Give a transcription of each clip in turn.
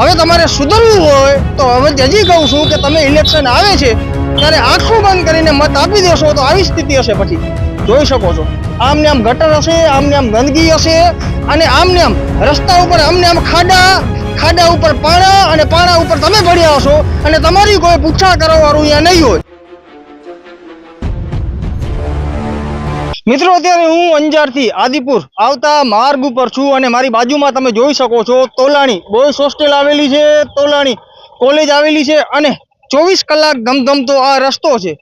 હવે તમારે સુધરવું હોય તો હવે હજી કહું છું કે તમે ઇલેક્શન આવે છે, ત્યારે આંખો બંધ કરીને મત આપી દેશો તો આવી સ્થિતિ હશે પછી. જોઈ શકો છો. આમને આમ ગટર હશે, આમને આમ ગંદકી હશે, અને આમને આમ રસ્તા ઉપર, આમને આમ ખાડા ખાડા ઉપર પાણા, અને પાણા ઉપર તમે ભણ્યા હશો, અને તમારી કોઈ પૂછા કરવાવાળું અહીંયા નહીં હોય. મિત્રો, અત્યારે હું અંજારથી આદિપુર આવતા માર્ગ ઉપર છું અને મારી બાજુમાં તમે જોઈ શકો છો તોલાણી. બોયસ હોસ્ટેલ આવેલી છે, તોલાણી કોલેજ આવેલી છે અને ચોવીસ કલાક ધમધમતો આ રસ્તો છે.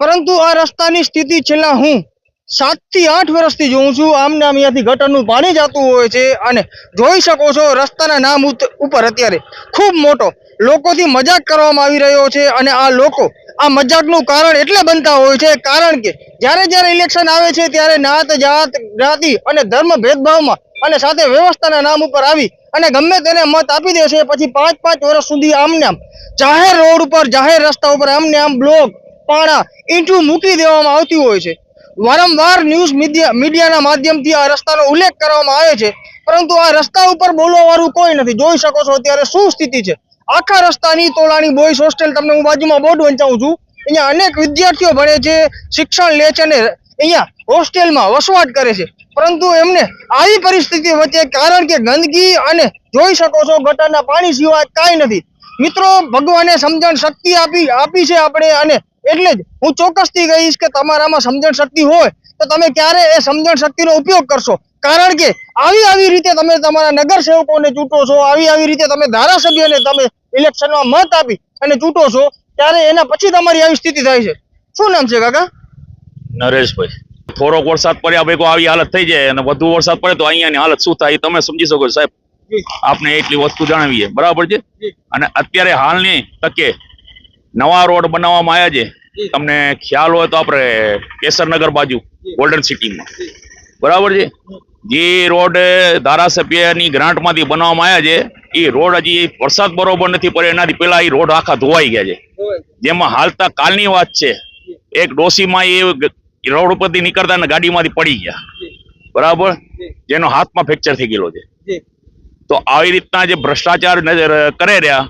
પરંતુ આ રસ્તાની સ્થિતિ છેલ્લા હું સાતથી આઠ વર્ષથી જોઉં છું. આમને આમ અહીંયાથી ગટરનું પાણી જતું હોય છે અને જોઈ શકો છો રસ્તાના નામ ઉપર અત્યારે ખૂબ મોટો લોકોથી મજાક કરવામાં આવી રહ્યો છે અને આ લોકો આ મજાકનું કારણ એટલે બનતા હોય છે, કારણ કે જ્યારે જ્યારે ઇલેક્શન આવે છે ત્યારે નાત, જાત જ્ઞાતિ અને ધર્મ ભેદભાવમાં અને સાથે વ્યવસ્થાના નામ ઉપર આવી અને ગમે તેને મત આપી દે છે પછી પાંચ પાંચ વર્ષ સુધી આમને આમ, જાહેર રોડ ઉપર, જાહેર રસ્તા ઉપર આમને આમ બ્લોક પાણા, ઈંટું મૂકી દેવામાં આવતી હોય છે. વારંવાર ન્યૂઝ મીડિયા મીડિયાના માધ્યમથી આ રસ્તાનો ઉલ્લેખ કરવામાં આવે છે, પરંતુ આ રસ્તા ઉપર બોલવા વાળું કોઈ નથી. જોઈ શકો છો અત્યારે શું સ્થિતિ છે. આખા રસ્તાની તોલાણી બોયસ હોસ્ટેલ તમને હું બાજુમાં બોર્ડ વંચાવું છું. અહીંયા અનેક વિદ્યાર્થીઓ ભણે છે, શિક્ષણ લે છે અને અહીંયા હોસ્ટેલમાં વસવાટ કરે છે. પરંતુ એમને આવી પરિસ્થિતિ વચ્ચે કારણ કે ગંદકી અને જોઈ શકો છો, ગટરના પાણી સિવાય કાંઈ નથી. મિત્રો, ભગવાને સમજણ શક્તિ આપી આપી છે આપણે અને એટલે જ હું ચોક્કસથી કહીશ કે તમારામાં સમજણ શક્તિ હોય તો તમે ક્યારે એ સમજણ શક્તિનો ઉપયોગ કરશો? કારણ કે આવી આવી રીતે તમે તમારા નગર સેવકોને ચૂંટો છો આવી આવી રીતે તમે ધારાસભ્યને તમે ઇલેક્શનમાં મત આપી અને ચૂંટો છો ત્યારે એના પછી તમારી આવી સ્થિતિ થાય છે. શું નામ છે કાકા? નરેશભાઈ. થોડોક વરસાદ પડ્યા ભાઈ આવી હાલત થઈ જાય અને વધુ વરસાદ પડે તો અહીંયાની હાલત શું થાય તમે સમજી શકો સાહેબ. આપને એટલી વસ્તુ જણાવીએ. બરાબર છે? અને અત્યારે હાલની તકે નવા રોડ બનાવવામાં આવ્યા છે. તમને ખ્યાલ હોય તો આપણે કેસરનગર બાજુ ગોલ્ડન સિટીમાં બરાબર છે? જે રોડ ધારાસભ્યની ગ્રાન્ટમાંથી બનાવવામાં આવ્યા છે એ રોડ હજી વરસાદ બરોબર નથી પડે એનાથી પહેલા એ રોડ આખા ધોવાઈ ગયા છે. જેમાં હાલતા કાલની વાત છે એક ડોસીમાં એ રોડ ઉપરથી નીકળતા ને ગાડીમાંથી પડી ગયા. બરાબર? જેનો હાથમાં ફ્રેક્ચર થઈ ગયેલો છે. તો આવી રીતના જે ભ્રષ્ટાચાર નજર કરે રહ્યા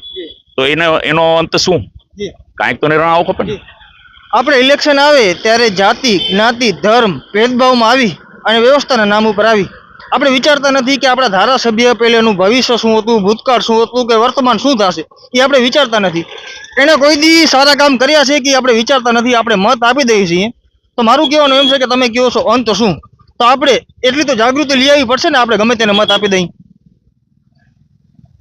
તો એનો એનો અંત શું? કાંઈક તો નિર્ણય આવો ખબર ને. આપણે ઇલેક્શન આવે ત્યારે જાતિ જ્ઞાતિ ધર્મ ભેદભાવમાં આવી અને વ્યવસ્થાના નામ ઉપર આવી. આપણે વિચારતા નથી કે આપણા ધારાસભ્ય પહેલેનું ભવિષ્ય શું હતું ભૂતકાળ શું હતું કે વર્તમાન શું થશે. એ આપણે વિચારતા નથી. એણે કોઈ દી સારા કામ કર્યા છે કે આપણે વિચારતા નથી આપણે મત આપી દઈએ છીએ. તો મારું કહેવાનું એમ છે કે તમે કહો છો અંત શું? તો આપણે એટલી તો જાગૃતિ લઈ આવવી પડશે ને આપણે ગમે તેને મત આપી દઈએ.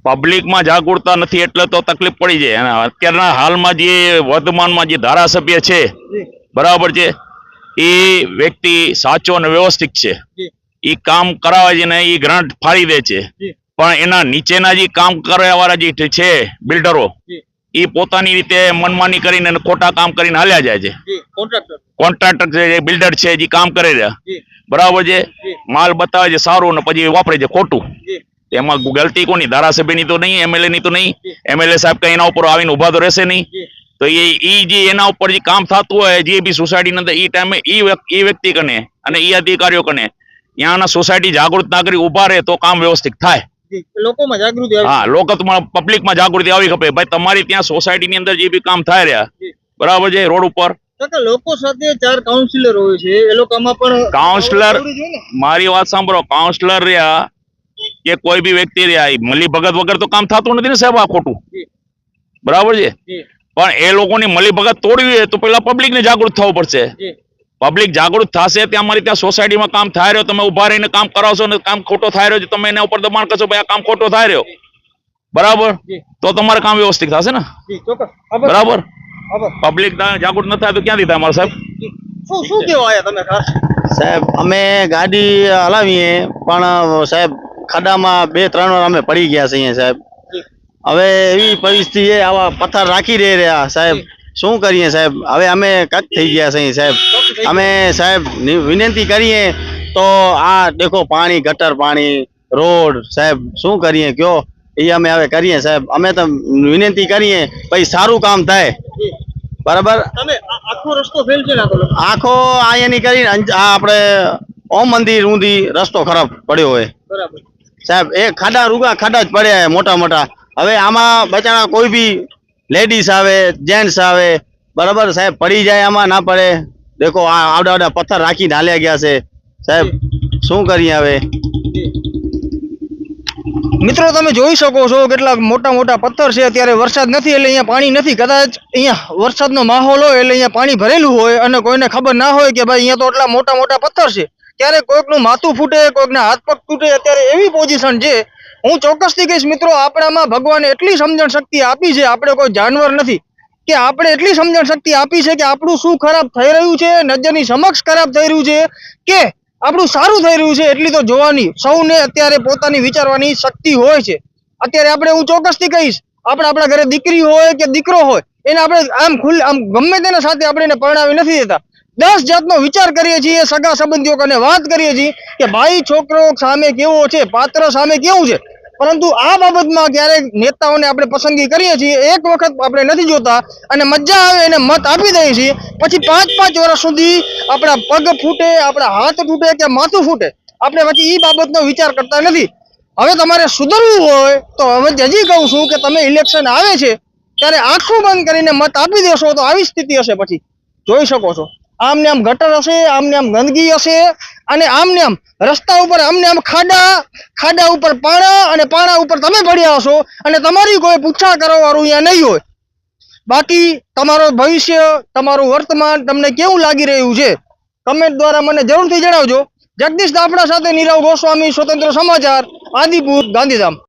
પબ્લિકમાં જાગૃતતા નથી એટલે તો તકલીફ પડી જાય. અને અત્યારના હાલમાં જે વર્તમાનમાં જે ધારાસભ્ય છે બરાબર છે? એ વ્યક્તિ સાચો અને વ્યવસ્થિત છે. એ કામ કરાવે છે ને એ ગ્રાન્ટ ફાળી દે છે. પણ એના નીચેના જે કામ કરવાવાળા જે છે બિલ્ડરો એ પોતાની રીતે મનમાની કરીને ખોટા કામ કરીને હાલ્યા જાય છે. કોન્ટ્રાક્ટર. છે જે બિલ્ડર છે જે કામ કરે રહ્યા બરાબર છે? માલ બતાવે છે સારું ને પછી વાપરે છે ખોટું. એમાં ગલતી કોની? ધારાસભ્યની તો નહીં એમએલએ ની તો નહીં. એમએલએ સાહેબ કઈ એના ઉપર આવીને ઊભા તો રહેશે નહીં. તો એ ઈ જે એના ઉપર જે કામ થતું હોય જે બી સોસાયટી અંદર એ ટાઈમે એ વ્યક્તિ કને અને એ અધિકારીઓ કને ત્યાંના સોસાયટી જાગૃત નાગરિક ઊભા રહે તો કામ વ્યવસ્થિત થાય. લોકોમાં જાગૃતિ હા લોકો પબ્લિકમાં જાગૃતિ આવી ખપે. ભાઈ તમારી ત્યાં સોસાયટીની અંદર જે બી કામ થાય રહ્યા બરાબર છે રોડ ઉપર? લોકો સાથે ચાર કાઉન્સિલર હોય છે. એ લોકોમાં પણ કાઉન્સિલર જરૂરી છે ને? મારી વાત સાંભળો. કાઉન્સિલર રહ્યા કે કોઈ બી વ્યક્તિ મલી ભગત વગર તો કામ થતું નથી ને સાહેબ આ ખોટું? બરાબર છે? પણ એ લોકોની મલી ભગત તોડવી હોય તો પેલા પબ્લિકને જાગૃત થવું પડશે. પબ્લિક જાગૃત થશે ત્યાં અમારી ત્યાં સોસાયટીમાં કામ થાય રહ્યો તમે ઊભા રહીને કામ કરાવશો ને કામ ખોટો થાય રહ્યો તમે એના ઉપર દબાણ કરશો ભાઈ આ કામ ખોટો થાય રહ્યો. બરાબર? તો તમારે કામ વ્યવસ્થિત થશે ને? જી, ચોક્કસ. આભાર. બરાબર. પબ્લિક જાગૃત ન થાય તો ક્યાંથી થાય મારા સાહેબ? શું શું કેવા તમે? સાહેબ અમે ગાડી હલાવીએ પણ સાહેબ ખાડામાં બે ત્રણ વાર અમે પડી ગયા છીએ સાહેબ. હવે એવી પરિસ્થિતિ છે આવા પથ્થર રાખી રહી રહ્યા સાહેબ. શું કરીએ સાહેબ? હવે અમે કચ થઈ ગયા છીએ સાહેબ. અમે સાહેબ વિનંતી કરીએ તો આ દેખો પાણી ગટર પાણી રોડ સાહેબ શું કરીએ? કયો? એ અમે હવે કરીએ સાહેબ. અમે તો વિનંતી કરીએ પછી સારું કામ થાય. બરાબર? આખો રસ્તો ફેલ છે આખો અહીંયાની કરીને આપણે ઓમ મંદિર ઊંધી રસ્તો ખરાબ પડ્યો હોય. બરાબર. સાહેબ, એ ખાડા રૂગા ખાડા જ પડ્યા મોટા મોટા. હવે આમાં બચારા કોઈ બી લેડીઝ આવે જેન્ટ્સ આવે, બરાબર સાહેબ, પડી જાય આમાં, ના પડે. દેખો, આ આવડા આવડા પથ્થર રાખીને હાલ્યા ગયા છે. સાહેબ, શું કરીએ હવે? મિત્રો, તમે જોઈ શકો છો કેટલા મોટા મોટા પથ્થર છે. અત્યારે વરસાદ નથી, એટલે અહીંયા પાણી નથી. કદાચ અહીંયા વરસાદનો માહોલ હોય, એટલે અહીંયા પાણી ભરેલું હોય અને કોઈને ખબર ના હોય કે ભાઈ અહીંયા તો એટલા મોટા મોટા પથ્થર છે. ત્યારે કોઈકનું માથું ફૂટે, કોઈકના હાથ પગ તૂટે, અત્યારે એવી પોઝિશન છે. હું ચોક્કસથી કહીશ મિત્રો, આપણામાં ભગવાને એટલી સમજણ શક્તિ આપી છે, આપણે કોઈ જાનવર નથી, કે આપણે એટલી સમજણ શક્તિ આપી છે કે આપણું શું ખરાબ થઈ રહ્યું છે, નજરની સમક્ષ ખરાબ થઈ રહ્યું છે, કે આપણું સારું થઈ રહ્યું છે, એટલી તો જોવાની, સૌને અત્યારે પોતાની વિચારવાની શક્તિ હોય છે. અત્યારે આપણે, હું ચોક્કસથી કહીશ, આપણે આપણા ઘરે દીકરી હોય કે દીકરો હોય, એને આપણે આમ ખુલ્લે, આમ ગમે તેના સાથે આપણે એને પરણાવી નથી દેતા. દસ જાતનો વિચાર કરીએ છીએ, સગા સંબંધીઓ કને વાત કરીએ છીએ કે ભાઈ છોકરો સામે કેવો છે, પાત્ર સામે કેવું છે? પરંતુ આ બાબતમાં ક્યારેક નેતાઓને આપણે પસંદગી કરીએ છીએ, એક વખત આપણે નથી જોતા અને મજા આવે એને મત આપી દઈએ છીએ, પછી પાંચ પાંચ વર્ષ સુધી આપણા પગ ફૂટે, આપણા હાથ તૂટે કે માથું ફૂટે, આપણે પછી એ બાબતનો વિચાર કરતા નથી. હવે તમારે સુધરવું હોય તો હવે હજી કહું છું કે તમે ઇલેક્શન આવે છે, ત્યારે આંખું બંધ કરીને મત આપી દેશો તો આવી સ્થિતિ હશે પછી. જોઈ શકો છો. આમ ને આમ ગટર હશે, આમને આમ ગંદકી હશે, અને આમને આમ રસ્તા ઉપર, આમને આમ ખાડા ખાડા ઉપર પાણા અને પાણા ઉપર તમે પડ્યા હશો અને તમારી કોઈ પૂછા કરવાવાળું અહીંયા નહીં હોય. બાકી તમારો ભવિષ્ય, તમારું વર્તમાન તમને કેવું લાગી રહ્યું છે? કમેન્ટ દ્વારા મને જરૂરથી જણાવજો. જગદીશ દાપડા સાથે નીરવ ગોસ્વામી, સ્વતંત્ર સમાચાર, આદિપુર, ગાંધીધામ.